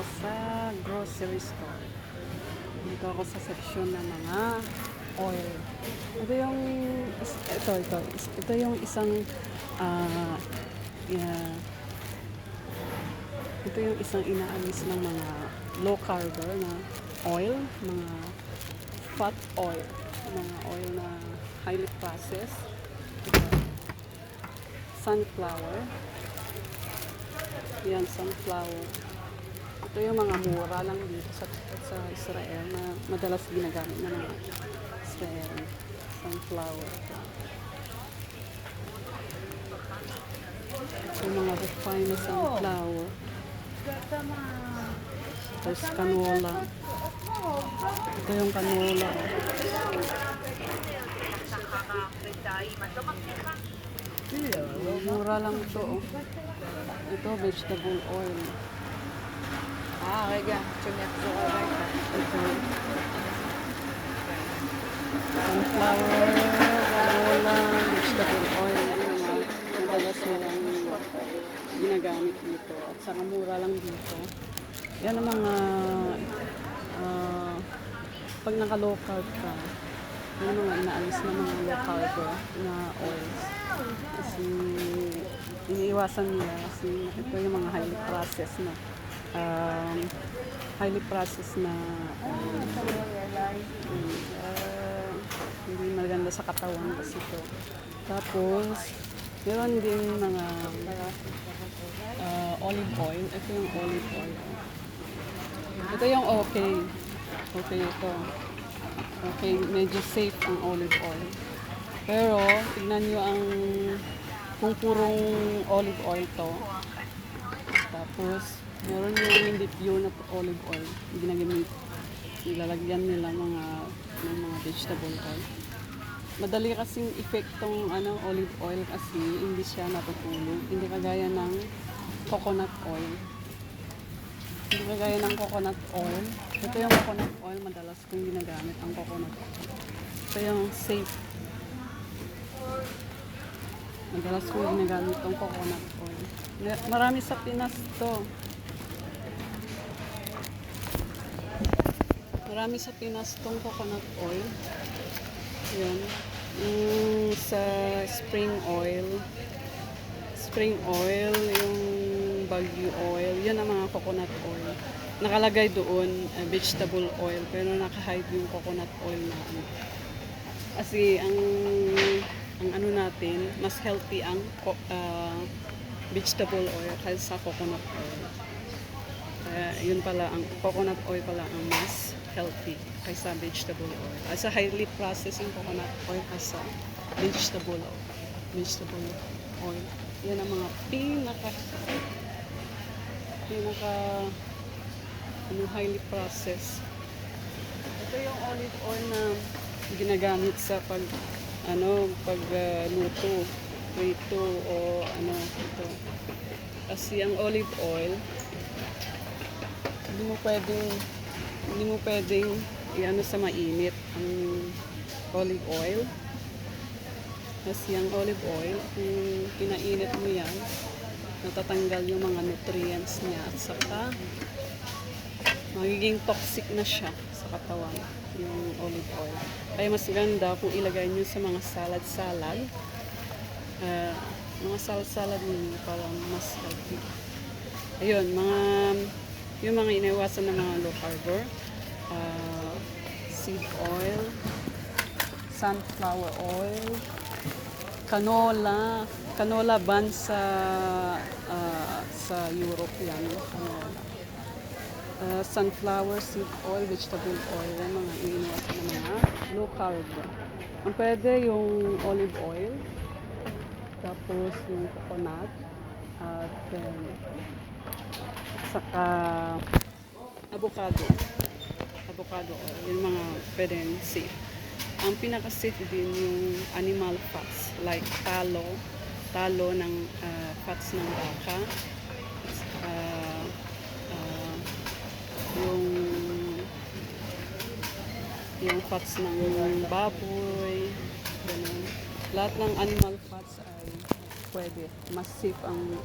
ako sa grocery store. Dito ako sa section ng mga oil. Ito yung, ito, ito, ito yung isang, ah, yeah, ito yung isang inaalis ng mga low carber na oil, mga fat oil, mga oil na highly processed. Ito, sunflower. Yan, sunflower. Ito yung mga mura lang dito sa, sa Israel na madalas ginagamit ng mga Israel. Sunflower. Yung mga refined na sunflower. Tapos canola. Ito yung canola. Mura lang to. oh. Ito, vegetable oil. Ah, רגע, שאני אחזור הביתה. Sunflower, vanola, vegetable oil, yun madalas na lang ginagamit dito. At saka mura lang dito. Yan ang mga, uh, pag naka-low carb ka, ano yung mga inaalis na mga low carb na oils. Kasi iniiwasan nila kasi ito yung mga highly processed na. No? Um, highly processed na um, ah, hindi maganda sa katawan kasi ito. Tapos, meron din mga ah, olive oil. Ito yung olive oil. Ito yung okay. Okay ito. Okay, medyo safe ang olive oil. Pero, tignan nyo ang kung purong olive oil to. Tapos, meron yung hindi pure na olive oil. Ginagamit. Nilalagyan nila mga ng mga vegetable oil. Madali kasing epektong ano, olive oil kasi hindi siya natutulog. Hindi kagaya ng coconut oil. Hindi kagaya ng coconut oil. Ito yung coconut oil, madalas kong ginagamit ang coconut oil. Ito yung safe. Madalas kong ginagamit ang coconut oil. Marami sa Pinas to. Marami sa Pinas tong coconut oil. Yan. Yung sa spring oil. Spring oil, yung Baguio oil, yan ang mga coconut oil. Nakalagay doon, uh, vegetable oil, pero naka-hide yung coconut oil natin. Kasi ang ang ano natin, mas healthy ang ah, vegetable oil kaysa sa coconut oil. Kaya yun pala, ang coconut oil pala ang mas healthy kaysa vegetable oil. Kaysa highly processed yung coconut oil kaysa vegetable oil. Vegetable oil. Yan ang mga pinaka pinaka ano, highly processed. Ito yung olive oil na ginagamit sa pag ano pag ah, luto prito o ano ito kasi ang olive oil hindi mo pwedeng hindi mo pwedeng iano sa mainit ang olive oil kasi ang olive oil kung pinainit mo yan natatanggal yung mga nutrients niya at saka magiging toxic na siya sa katawan yung olive oil. Kaya mas ganda kung ilagay nyo sa mga salad-salad. Ah, mga salad-salad ninyo para mas healthy. Ayun, mga yung mga iniwasan ng mga low carber. ah, seed oil, sunflower oil, canola, canola ban sa ah, sa Europe yan, canola. Uh, sunflower seed oil, vegetable oil, yan mga iniiwasan ng mga low carb. Ang pwede yung olive oil, tapos yung coconut, at um, saka avocado. Avocado oil, yung mga pwedeng safe. Ang pinaka-safe din yung animal fats, like talo, talo ng ah, fats ng baka, ah, ah, yung yung fats ng baboy, ganun. Lahat ng animal fats ay pwede. Mas safe ang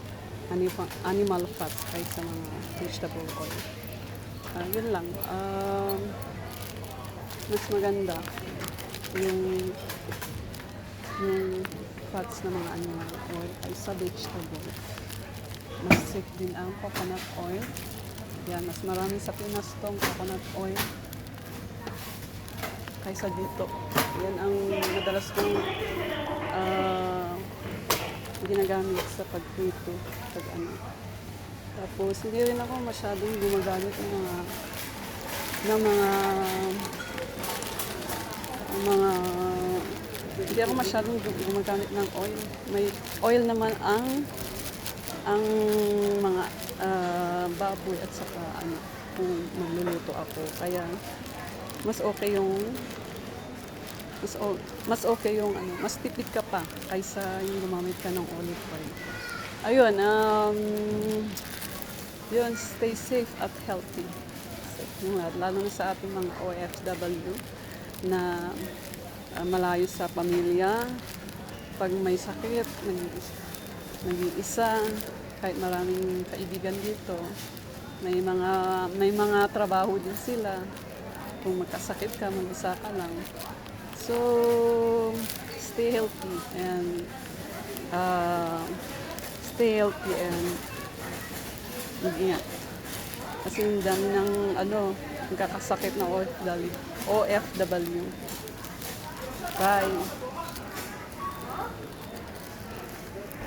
ani- animal fats kaysa mga vegetable oil. Ah, yun lang. Um, mas maganda yung yung fats ng mga animal oil ay sa vegetable. Mas safe din ang coconut oil. Yan, mas marami sa Pinas tong coconut oil kaysa dito. Yan ang madalas kong ah, ginagamit sa pagprito, pag ano. Tapos hindi rin ako masyadong gumagamit ng mga ng mga ng mga hindi ako masyadong gu- gumagamit ng oil. May oil naman ang ang mga ah, baboy at saka ano kung magluluto ako. Kaya mas okay yung mas, o- mas okay yung ano, mas tipid ka pa kaysa yung gumamit ka ng olive oil. Ayun, um, yun, stay safe at healthy. Yung, lalo na sa ating mga OFW na ah, malayo sa pamilya, pag may sakit, nag- nag-iisa, kahit maraming kaibigan dito, may mga may mga trabaho din sila. Kung magkasakit ka, mag-isa ka lang. So, stay healthy and uh, stay healthy and mag-ingat. Kasi yung dami ng ano, nagkakasakit na OFW. OFW. Bye.